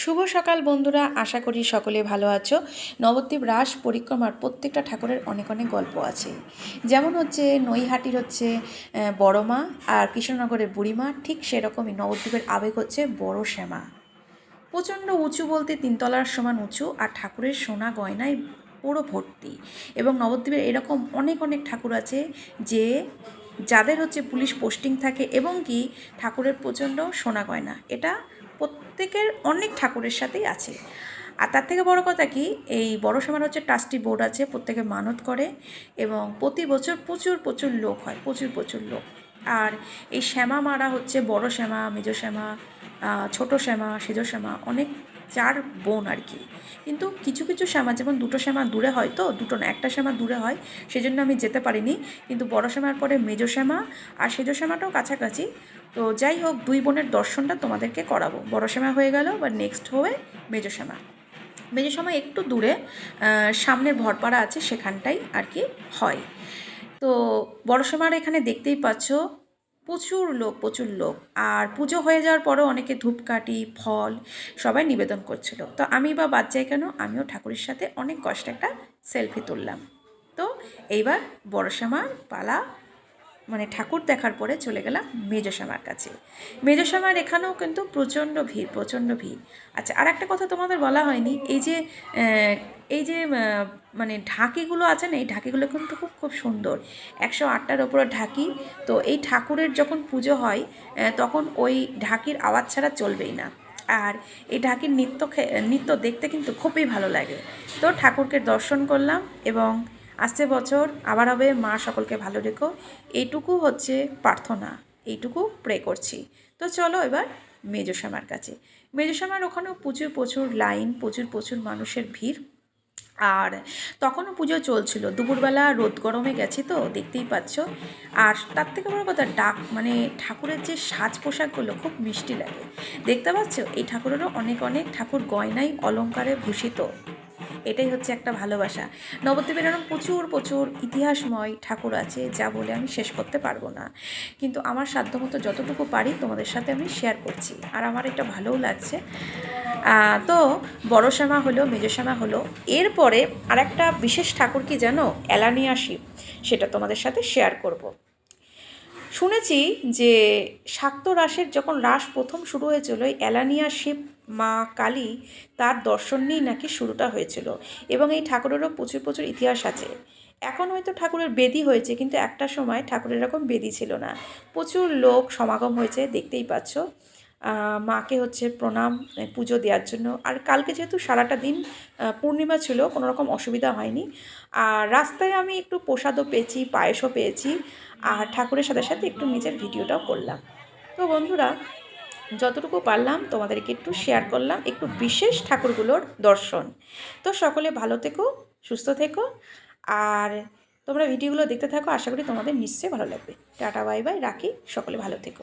শুভ সকাল বন্ধুরা আশা করি সকলে ভালো আছো। নবদ্বীপ রাস পরিক্রমার প্রত্যেকটা ঠাকুরের অনেক অনেক গল্প আছে। যেমন হচ্ছে নৈহাটির হচ্ছে আহ, বড় মা আর কৃষ্ণনগরের বুড়িমা ঠিক সেরকমই নবদ্বীপের আবেগ হচ্ছে বড় শ্যামা। প্রচণ্ড উঁচু বলতে তিনতলার সমান উঁচু আর ঠাকুরের সোনা গয়নায় পুরো ভর্তি। এবং নবদ্বীপের এরকম অনেক অনেক ঠাকুর আছে যে যাদের হচ্ছে পুলিশ পোস্টিং থাকে এবং কি ঠাকুরের প্রচণ্ড সোনা গয়না। এটা প্রত্যেকের অনেক ঠাকুরের সাথেই আছে। আর তার থেকে বড় কথা কি, এই বড় সমান হচ্ছে ট্রাস্টি বোর্ড আছে, প্রত্যেকে মানত করে এবং প্রতি বছর প্রচুর প্রচুর লোক হয়, প্রচুর প্রচুর লোক। আর এই শ্যামা মারা হচ্ছে বড় শ্যামা, মেজো শ্যামা ছোট শ্যামা, সেজো শ্যামা, অনেক চার বোন আর কি। কিন্তু কিছু কিছু শ্যামা, যেমন দুটো শ্যামা দূরে হয় তো, দুটো না, একটা শ্যামা দূরে হয়, সেজন্য আমি যেতে পারিনি। কিন্তু বড় শ্যামার পরে মেজো শ্যামা আর সেজো শ্যামাটাও কাছাকাছি। তো যাই হোক, দুই বোনের দর্শনটা তোমাদেরকে করাবো। বড় শ্যামা হয়ে গেল বা নেক্সট হবে মেজো শ্যামা। মেজো শ্যামা একটু দূরে সামনের ভরপাড়া আছে, সেখানটাই আর কি হয়। তো বড় শ্যামার এখানে দেখতেই পাচ্ছ প্রচুর লোক প্রচুর লোক। আর পুজো হয়ে যাওয়ার পরেও অনেকে ধূপকাঠি, ফল সবাই নিবেদন করছিল। তো আমি বা বাদ যাই কেন? আমিও ঠাকুরের সাথে অনেক কষ্টে একটা সেলফি তুললাম। তো এইবার বড় শ্যামার পালা মানে ঠাকুর দেখার পরে চলে গেলাম মেজো শ্যামার কাছে। মেজো শ্যামার এখানেও কিন্তু প্রচণ্ড ভিড় প্রচণ্ড ভিড়। আচ্ছা আর একটা কথা তোমাদের বলা হয়নি, এই যে এই যে মানে ঢাকিগুলো আছে না, এই ঢাকিগুলো কিন্তু খুব খুব সুন্দর। একশো আটটার ওপরে ঢাকি, তো এই ঠাকুরের যখন পুজো হয় তখন ওই ঢাকির আওয়াজ ছাড়া চলবেই না। আর এই ঢাকির নৃত্য নৃত্য দেখতে কিন্তু খুবই ভালো লাগে। তো ঠাকুরকে দর্শন করলাম এবং আসছে বছর আবার হবে, মা সকলকে ভালো রেখো। এইটুকু হচ্ছে প্রার্থনা, এইটুকু প্রে করছি। তো চলো এবার মেজো শ্যামার কাছে। মেজো শ্যামার ওখানেও প্রচুর প্রচুর লাইন প্রচুর প্রচুর মানুষের ভিড়। আর তখনও পুজো চলছিল। দুপুরবেলা রোদ গরমে গেছি তো, দেখতেই পাচ্ছ। আর তার থেকে বড় কথা, ডাক মানে ঠাকুরের যে সাজ পোশাকগুলো খুব মিষ্টি লাগে। দেখতে পাচ্ছ? এই ঠাকুরেরও অনেক অনেক ঠাকুর গয়নায় অলঙ্কারে ভূষিত। এটাই হচ্ছে একটা ভালোবাসা। নবদ্বীপের এরকম প্রচুর প্রচুর ইতিহাসময় ঠাকুর আছে যা বলে আমি শেষ করতে পারব না। কিন্তু আমার সাধ্যমতো যতটুকু পারি তোমাদের সাথে আমি শেয়ার করছি। আর আমার এটা ভালোও লাগছে। তো বড় শ্যামা হলো মেজো শ্যামা হলো, এরপরে আরেকটা বিশেষ ঠাকুর কি জানো? অ্যালানিয়া শিব সেটা তোমাদের সাথে শেয়ার করব। শুনেছি যে শাক্ত রাসের যখন রাস প্রথম শুরু হয়েছিল এলানিয়া শিব মা কালী তার দর্শন নিয়েই নাকি শুরুটা হয়েছিল এবং এই ঠাকুরেরও প্রচুর প্রচুর ইতিহাস আছে। এখন হয়তো ঠাকুরের বেদি হয়েছে, কিন্তু একটা সময় ঠাকুরের এরকম বেদি ছিল না। প্রচুর লোক সমাগম হয়েছে, দেখতেই পাচ্ছ। মাকে হচ্ছে প্রণাম পুজো দেওয়ার জন্য। আর কালকে যেহেতু সারাটা দিন পূর্ণিমা ছিল, কোনো রকম অসুবিধা হয়নি। আর রাস্তায় আমি একটু প্রসাদও পেয়েছি, পায়েসও পেয়েছি। আর ঠাকুরের সাথে সাথে একটু নিজের ভিডিওটাও করলাম। তো বন্ধুরা, যতটুকু পারলাম তোমাদেরকে একটু শেয়ার করলাম, একটু বিশেষ ঠাকুরগুলোর দর্শন। তো সকলে ভালো থেকো, সুস্থ থেকো, আর তোমরা ভিডিওগুলো দেখতে থাকো, আশা করি তোমাদের নিশ্চয়ই ভালো লাগবে। টাটা, বাই বাই, রাখি, সকলে ভালো থেকো।